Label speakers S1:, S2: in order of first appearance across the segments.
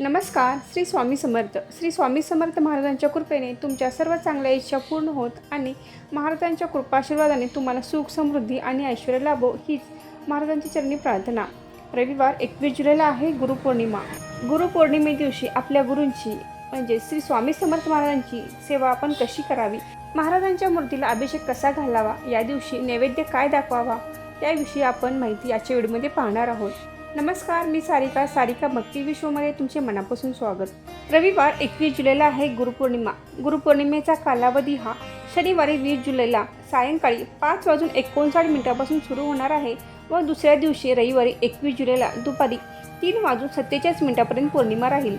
S1: नमस्कार श्री स्वामी समर्थ. श्री स्वामी समर्थ महाराजांच्या कृपेने तुमच्या सर्व चांगल्या इच्छा पूर्ण होत आणि महाराजांच्या कृपाशीर्वादाने तुम्हाला सुख समृद्धी आणि ऐश्वर लाभो हीच महाराजांची चरणी प्रार्थना. रविवार एकवीस जुलैला आहे गुरुपौर्णिमा. गुरुपौर्णिमे दिवशी आपल्या गुरूंची म्हणजे श्री स्वामी समर्थ महाराजांची सेवा आपण कशी करावी? महाराजांच्या मूर्तीला अभिषेक कसा घालावा? या दिवशी नैवेद्य काय दाखवावा? त्याविषयी आपण माहिती याच्या व्हिडिओमध्ये पाहणार आहोत. नमस्कार मी सारिका सारिका भक्ती विश्वमध्ये तुमचे मनापासून स्वागत. रविवार एकवीस जुलैला आहे गुरुपौर्णिमा. गुरुपौर्णिमेचा कालावधी हा शनिवारी वीस जुलैला सायंकाळी पाच वाजून एकोणसाठ मिनिटापासून सुरू होणार आहे व दुसऱ्या दिवशी रविवारी एकवीस जुलैला दुपारी तीन वाजून सत्तेचाळीस मिनिटापर्यंत पौर्णिमा राहील.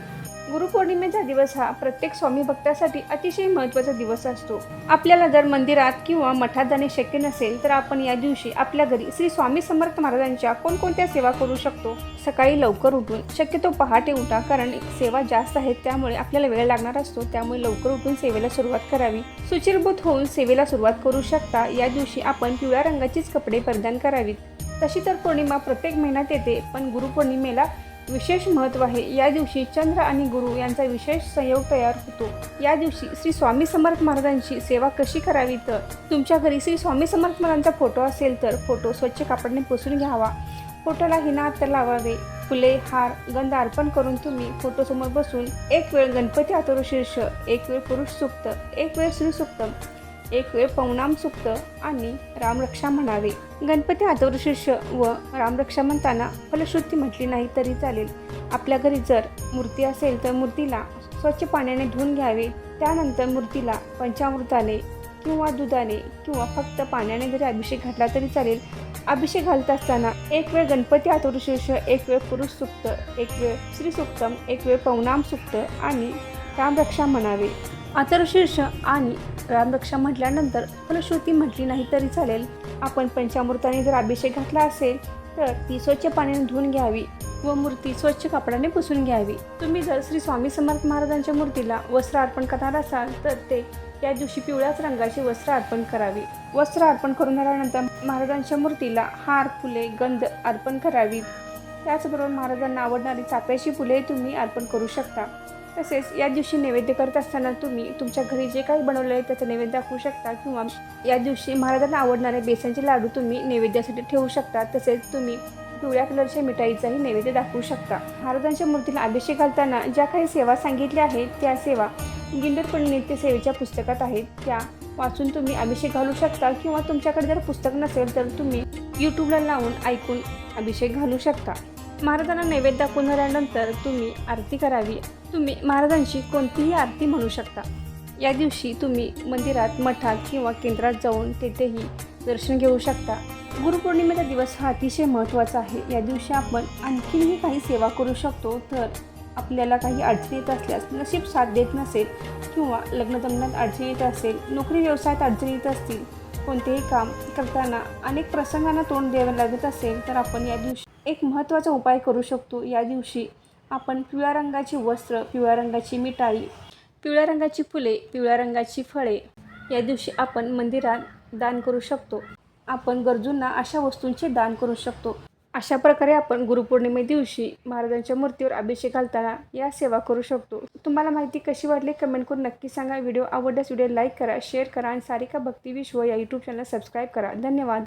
S1: गुरुपौर्णिमेचा दिवस हा प्रत्येक स्वामी भक्तासाठी अतिशय महत्त्वाचा दिवस असतो. आपल्याला जर मंदिरात किंवा मठात जाणे शक्य नसेल तर आपण या दिवशी आपल्या घरी श्री स्वामी समर्थ महाराजांच्या कोणकोणत्या सेवा करू शकतो? सकाळी लवकर उठून शक्यतो पहाटे उठा कारण सेवा जास्त आहेत त्यामुळे आपल्याला वेळ लागणार असतो त्यामुळे लवकर उठून सेवेला सुरुवात करावी. सुचिरभूत होऊन सेवेला सुरुवात करू शकता या दिवशी आपण पिवळ्या रंगाचीच कपडे परिधान करावीत. तशी तर पौर्णिमा प्रत्येक महिन्यात येते पण गुरुपौर्णिमेला विशेष महत्त्व आहे. या दिवशी चंद्र आणि गुरु यांचा विशेष संयोग तयार होतो. या दिवशी श्री स्वामी समर्थ महाराजांची सेवा कशी करावी तर? तुमच्या घरी श्री स्वामी समर्थ महाराजांचा फोटो असेल तर फोटो स्वच्छ कापडने पुसून घ्यावा. फोटोला हिना तर लावावे. फुले हार गंध अर्पण करून तुम्ही फोटोसमोर बसून एक वेळ गणपती आतोर शीर्ष एक वेळ पुरुष सुक्त एक वेळ श्रीसुक्तम एक वेळ पवनाम सुक्त आणि रामरक्षा म्हणावे. गणपती आदर शिष्य व रामरक्षा म्हणताना फलश्रुती म्हटली नाही तरी चालेल. आपल्या घरी जर मूर्ती असेल तर मूर्तीला स्वच्छ पाण्याने धुवून घ्यावे. त्यानंतर मूर्तीला पंचामृताने किंवा दुधाने किंवा फक्त पाण्याने जरी अभिषेक घातला तरी चालेल. अभिषेक घालत असताना एक वेळ गणपती आतोर शीर्ष एक वेळ पुरुष सुक्त एक वेळ श्रीसुक्तम एक वेळ पवनाम सुक्त आणि रामरक्षा म्हणावे. आतरशीर्ष आणि रामरक्षा म्हटल्यानंतर फलश्रुती म्हटली नाही तरी चालेल. आपण पंचामृताने जर अभिषेक घातला असेल तर ती स्वच्छ पाण्याने धुवून घ्यावी व मूर्ती स्वच्छ कापडाने पुसून घ्यावी. तुम्ही जर श्री स्वामी समर्थ महाराजांच्या मूर्तीला वस्त्र अर्पण करणार असाल तर ते या दिवशी पिवळ्याच रंगाचे वस्त्र अर्पण करावे. वस्त्र अर्पण करून झाल्यानंतर महाराजांच्या मूर्तीला हार फुले गंध अर्पण करावी. त्याचबरोबर महाराजांना आवडणारी चाफ्याची फुले तुम्ही अर्पण करू शकता. तसेच या दिवशी नैवेद्य करत असताना तुम्ही तुमच्या घरी जे काही बनवलं आहे त्याचं नैवेद्य दाखवू शकता किंवा या दिवशी महाराजांना आवडणारे बेसनचे लाडू तुम्ही नैवेद्यासाठी ठेवू शकता. तसेच तुम्ही पिवळ्या कलरच्या मिठाईचाही नैवेद्य दाखवू शकता. महाराजांच्या मूर्तीला अभिषेक घालताना ज्या काही सेवा सांगितल्या आहेत त्या सेवा गिंडरपण नित्य सेवेच्या पुस्तकात आहेत. त्या वाचून तुम्ही अभिषेक घालू शकता किंवा तुमच्याकडे जर पुस्तक नसेल तर तुम्ही यूट्यूबला लावून ऐकून अभिषेक घालू शकता. महाराजांना नैवेद्य दाखवून झाल्यानंतर तुम्ही आरती करावी. तुम्ही महाराजांची कोणतीही आरती म्हणू शकता. या दिवशी तुम्ही मंदिरात मठात किंवा केंद्रात जाऊन तेथेही दर्शन घेऊ शकता. गुरुपौर्णिमेचा दिवस हा अतिशय महत्त्वाचा आहे. या दिवशी आपण आणखीनही काही सेवा करू शकतो तर आपल्याला काही अडचणी येत असल्यास नशीब साथ देत नसेल किंवा लग्न अडचणी येत असेल नोकरी व्यवसायात अडचणी येत असतील कोणतेही काम करताना अनेक प्रसंगांना तोंड द्यावं लागत असेल तर आपण या दिवशी एक महत्त्वाचा उपाय करू शकतो. या दिवशी आपण पिवळ्या रंगाची वस्त्र पिवळ्या रंगाची मिठाई पिवळ्या रंगाची फुले पिवळ्या रंगाची फळे या दिवशी आपण मंदिरात दान करू शकतो. आपण गरजूंना अशा वस्तूंचे दान करू शकतो. अशा प्रकारे आपण गुरुपौर्णिमे दिवशी महाराजांच्या मूर्तीवर अभिषेक घालताना या सेवा करू शकतो. तुम्हाला माहिती कशी वाटली कमेंट करून नक्की सांगा. व्हिडिओ आवडल्यास व्हिडिओ लाईक करा शेअर करा आणि सारिका भक्ती विश्व या यूट्यूब चॅनल सबस्क्राईब करा. धन्यवाद.